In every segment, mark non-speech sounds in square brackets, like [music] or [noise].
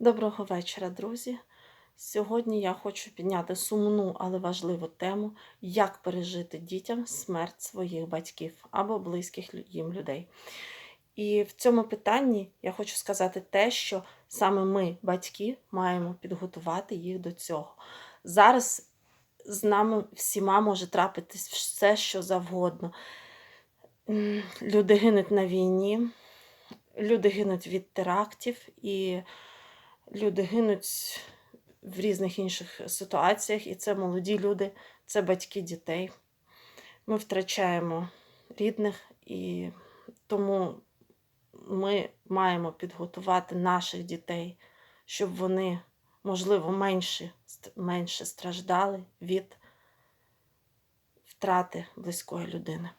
Доброго вечора, друзі. Сьогодні я хочу підняти сумну, але важливу тему, як пережити дітям смерть своїх батьків або близьких їм людей. І в цьому питанні я хочу сказати те, що саме ми, батьки, маємо підготувати їх до цього. Зараз з нами всіма може трапитись все, що завгодно. Люди гинуть на війні, люди гинуть від терактів і люди гинуть в різних інших ситуаціях, і це молоді люди, це батьки дітей. Ми втрачаємо рідних, і тому ми маємо підготувати наших дітей, щоб вони, можливо, менше, менше страждали від втрати близької людини.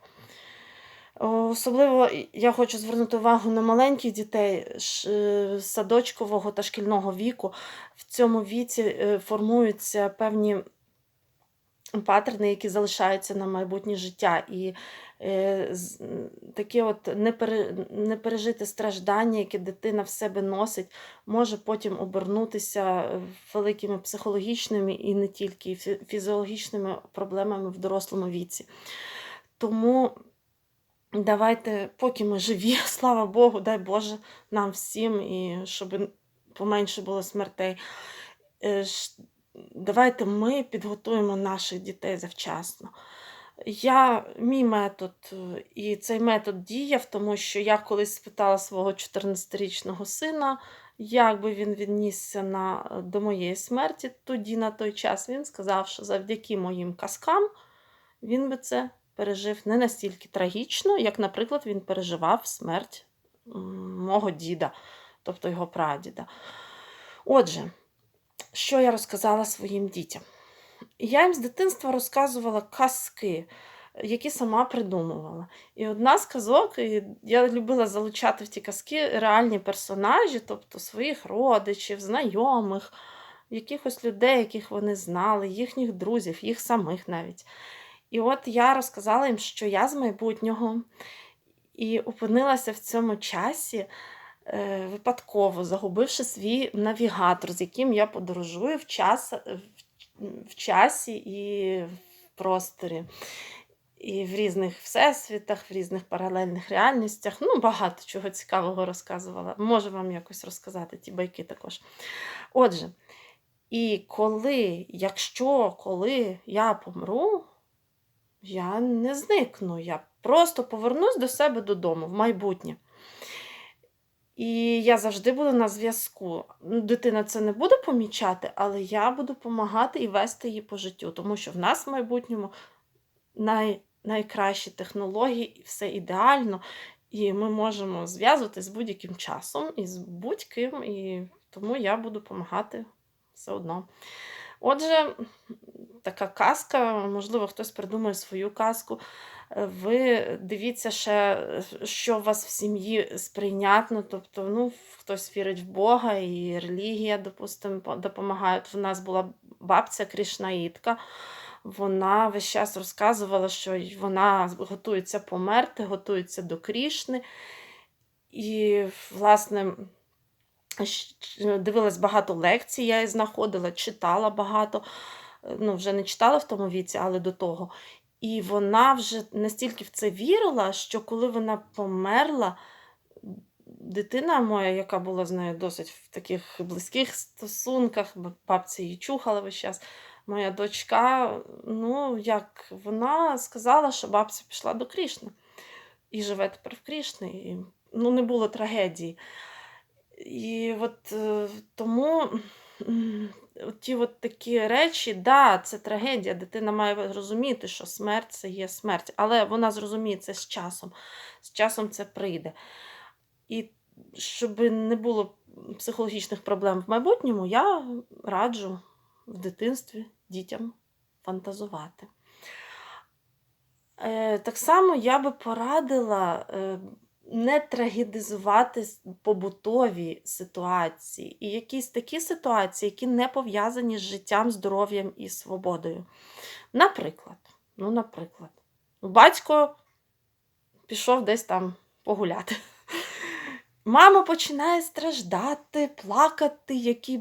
Особливо я хочу звернути увагу на маленьких дітей е, садочкового та шкільного віку. В цьому віці е, формуються певні паттерни, які залишаються на майбутнє життя. І е, таке от непережите страждання, яке дитина в себе носить, може потім обернутися великими психологічними і не тільки фізіологічними проблемами в дорослому віці. Тому Давайте, поки ми живі, [laughs] слава Богу, дай Боже нам всім, і щоб поменше було смертей. Е, Давайте ми підготуємо наших дітей завчасно. Я, мій метод, е, і цей метод діяв, тому що я колись спитала свого 14-річного сина, як би він віднісся на, до моєї смерті. Тоді на той час він сказав, що завдяки моїм казкам він би це пережив не настільки трагічно, як, наприклад, він переживав смерть мого діда, тобто його прадіда. Отже, що я розказала своїм дітям? Я їм з дитинства розказувала казки, які сама придумувала. І одна з казок, і я любила залучати в ті казки реальні персонажі, тобто своїх родичів, знайомих, якихось людей, яких вони знали, їхніх друзів, їх самих навіть. І от я розказала їм, що я з майбутнього і опинилася в цьому часі е, випадково, загубивши свій навігатор, з яким я подорожую в, час, в, в часі і в просторі. І в різних всесвітах, в різних паралельних реальностях. Ну, багато чого цікавого розказувала. Можу вам якось розказати ті байки також. Отже, і коли, якщо коли я помру, я не зникну, я просто повернусь до себе додому в майбутнє. І я завжди буду на зв'язку. Ну, Дитина це не буде помічати, але я буду допомагати і вести її по життю, тому що в нас в майбутньому най, найкращі технології, все ідеально, і ми можемо зв'язуватися з будь-яким часом і з будь-ким, і тому я буду допомагати все одно. Отже, така казка, можливо, хтось придумає свою казку. Е, Ви дивіться ще, е, що у вас в сім'ї сприйнятно. Тобто, ну, хтось вірить в Бога, і релігія, допустимо, по- допомагає. В нас була бабця Кришнаїтка. Вона весь час розказувала, що вона готується померти, готується до Крішни. І, власне, дивилась багато лекцій, я її знаходила, читала багато. Е, Ну, вже не читала в тому віці, але до того. І вона вже настільки в це вірила, що коли вона померла, дитина моя, яка була з нею досить в таких близьких стосунках, бо бабця її чухала весь час. Моя дочка, ну, як вона сказала, що бабця пішла до Крішни і живе тепер в Крішні. І, ну, не було трагедії. І от е, тому ті от такі речі, да, це трагедія. Дитина має розуміти, що смерть це є смерть, але вона зрозуміє це з часом. З часом це прийде. І щоб не було психологічних проблем в майбутньому, я раджу в дитинстві дітям фантазувати. Е, Так само я би порадила е, не трагедизувати побутові ситуації і якісь такі ситуації, які не пов'язані з життям, здоров'ям і свободою. Наприклад, ну, наприклад, батько пішов десь там погуляти. Мама починає страждати, плакати, який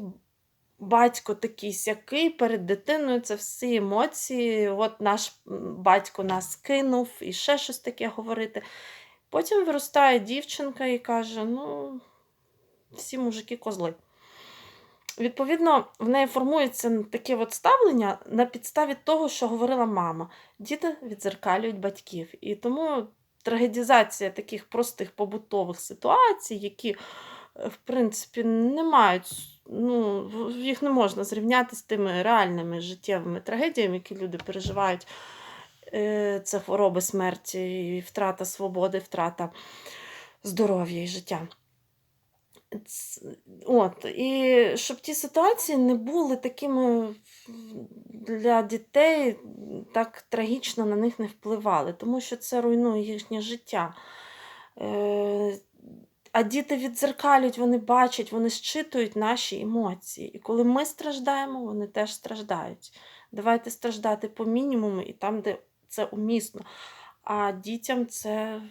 батько такий сякий перед дитиною. Це всі емоції. От наш батько нас кинув і ще щось таке говорити. Потім виростає дівчинка і каже: ну, всі мужики козли. Відповідно, в неї формується таке от ставлення на підставі того, що говорила мама. Діти відзеркалюють батьків. І тому трагедізація таких простих побутових ситуацій, які, е, в принципі, не мають, ну, їх не можна зрівняти з тими реальними життєвими трагедіями, які люди переживають. Е, Це хвороби, смерті, втрата свободи, втрата здоров'я і життя. От, і щоб ті ситуації не були такими для дітей, так трагічно на них не впливали, тому що це руйнує їхнє життя. Е, А діти відзеркалюють, вони бачать, вони щитують наші емоції. І коли ми страждаємо, вони теж страждають. Давайте страждати по мінімуму і там, де це умісно. А дітям це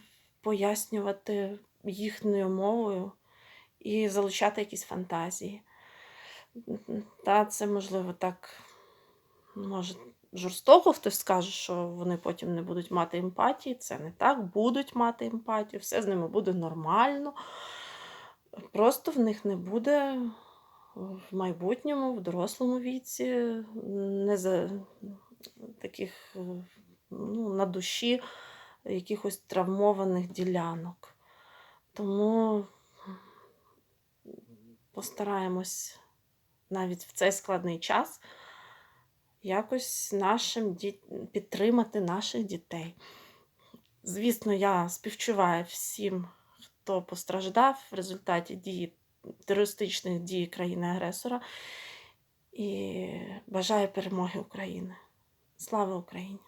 пояснювати їхньою мовою і залучати якісь фантазії. Та це можливо так, може, жорстоко хтось скаже, що вони потім не будуть мати емпатії. Це не так, будуть мати емпатію, все з ними буде нормально. Просто в них не буде в майбутньому, в дорослому віці, не за таких е, ну, на душі якихось травмованих ділянок. Тому постараємось навіть в цей складний час якось нашим діт... підтримати наших дітей. Звісно, я співчуваю всім, хто постраждав в результаті дії терористичних дій країни-агресора. І бажаю перемоги України. Слава Україні!